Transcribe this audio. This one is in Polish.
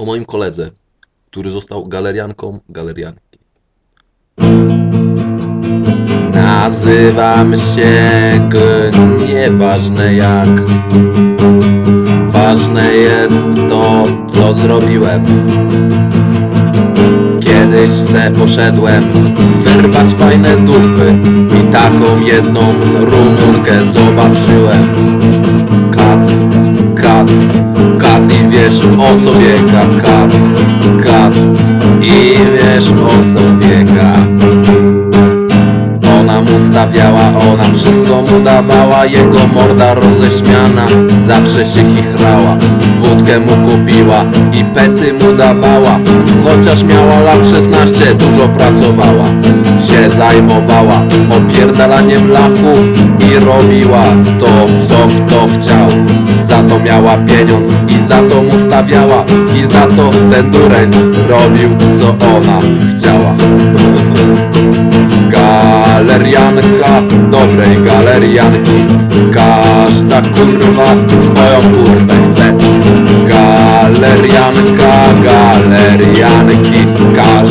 o moim koledze, który został galerianką galerianki. Nazywam się G, nieważne jak. Ważne jest to, co zrobiłem. Kiedyś se poszedłem wyrwać fajne dupy i taką jedną rumunkę zobaczyłem. Wiesz o co biega, kac, kac i wiesz o co biega. Ona mu stawiała, ona wszystko mu dawała. Jego morda roześmiana zawsze się chichrała. Wódkę mu kupiła i pety mu dawała. Chociaż miała lat 16, dużo pracowała. Się zajmowała opierdalaniem lachu I robiła to, co kto chciał to miała pieniądz i za to mu stawiała I za to ten dureń robił, co ona chciała. Galerianka dobrej galerianki Każda kurwa swoją kurwę chce. Galerianka galerianki Każda